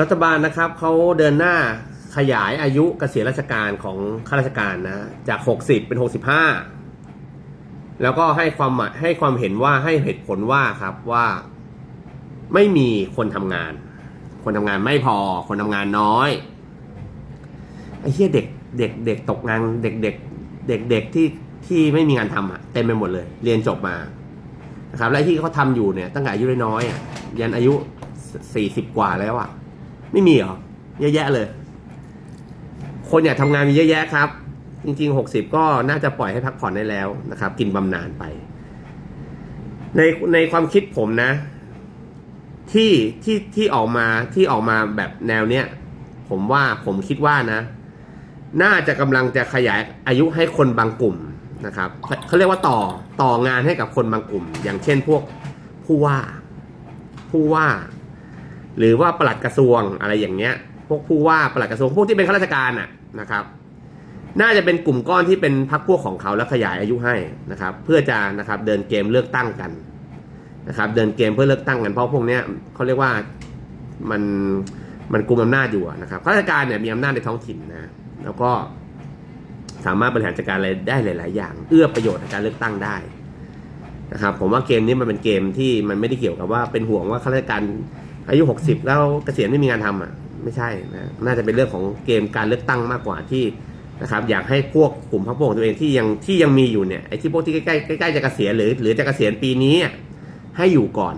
รัฐบาลนะครับเขาเดินหน้าขยายอายุเกษียณราชการของข้าราชการนะจาก 60 เป็น 65 แล้วก็ให้ความให้ความเห็นว่าให้เหตุผลว่าครับว่าไม่มีคนทำงาน คนทำงานไม่พอ คนทำงานน้อยไอ้เหี้ยเด็กเด็กเด็กตกงานเด็กเด็กเด็กเด็กที่ที่ไม่มีงานทำอะเต็มไปหมดเลย เรียนจบมานะครับและที่เขาทำอยู่เนี่ยตั้งแต่อายุน้อยๆอะยันอายุสี่สิบกว่าแล้วอะ ไม่มีเหรอเยอะแยะเลย คนอยากทำงานมีเยอะแยะครับ จริงๆหกสิบก็น่าจะปล่อยให้พักผ่อนได้แล้วนะครับ กินบำนาญไป ในในความคิดผมนะ ที่ที่ที่ออกมาที่ออกมาแบบแนวเนี้ยผมว่าผมคิดว่านะ น่าจะกำลังจะขยายอายุให้คนบางกลุ่มนะครับเขาเรียกว่าต่อต่องานให้กับคนบางกลุ่ม อย่างเช่นพวกผู้ว่า ผู้ว่า หรือว่าปลัดกระทรวงอะไรอย่างเงี้ย พวกผู้ว่าปลัดกระทรวงพวกที่เป็นข้าราชการอะนะครับ น่าจะเป็นกลุ่มก้อนที่เป็นพรรคพวกของเขาแล้วขยายอายุให้นะครับ เพื่อจะนะครับเดินเกมเลือกตั้งกันนะครับ เดินเกมเพื่อเลือกตั้งกันเพราะพวกเนี้ยเขาเรียกว่ามันมันกุมอำนาจอยู่นะครับข้าราชการเนี่ยมีอำนาจในท้องถิ่นนะแล้วก็สามารถบริหารจัดการอะไรได้หลาย ๆ อย่าง เอื้อประโยชน์ในการเลือกตั้งได้นะครับ ผมว่าเกมนี้มันเป็นเกมที่มันไม่ได้เกี่ยวกับว่าเป็นห่วงว่าข้าราชการ อายุ 60 แล้วเกษียณไม่มีงานทำอะไม่ใช่นะน่าจะเป็นเรื่องของเกมการเลือกตั้งมากกว่าที่นะครับอยากให้พวกกลุ่มพรรคพวกตัวเองที่ยังที่ยังมีอยู่เนี่ยไอ้ที่พวกที่ใกล้ๆใกล้จะเกษียณหรือ หรือจะเกษียณปีนี้ให้อยู่ก่อน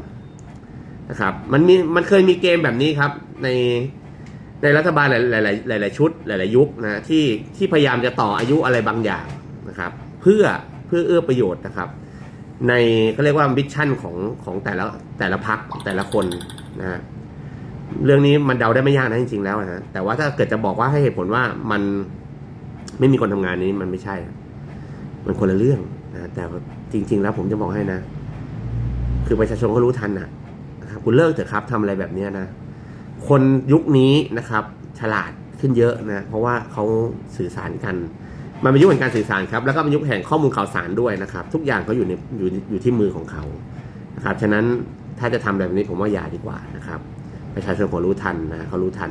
นะครับมันมีมันเคยมีเกมแบบนี้ครับในในรัฐบาลหลายๆหลายชุดหลาย ๆ ยุคนะที่ที่พยายามจะต่ออายุอะไรบางอย่างนะครับ เพื่อเพื่อเอื้อประโยชน์นะครับ ในเขาเรียกว่ามิชชั่นของของแต่ละแต่ละพักแต่ละคน นะฮะเรื่องนี้มันเดาได้ไม่ยากนะจริงๆแล้วนะแต่ว่าถ้าเกิดจะบอกว่าให้เหตุผลว่ามันไม่มีคนทำงานนี้มันไม่ใช่ มันคนละเรื่องนะแต่จริง ๆ แล้วผมจะบอกให้นะ คือประชาชนก็รู้ทันนะนะครับคุณเลิกเถอะครับทำอะไรแบบนี้นะคนยุคนี้นะครับ ฉลาดขึ้นเยอะนะเพราะว่าเขาสื่อสารกัน มันเป็นยุคแห่งการสื่อสารครับ แล้วก็เป็นยุคแห่งข้อมูลข่าวสารด้วยนะครับ ทุกอย่างเขาอยู่ในอยู่อยู่ที่มือของเขานะครับฉะนั้น ถ้าจะทำแบบนี้ผมว่าอย่าดีกว่านะครับประชาชนเขารู้ทันนะเขารู้ทัน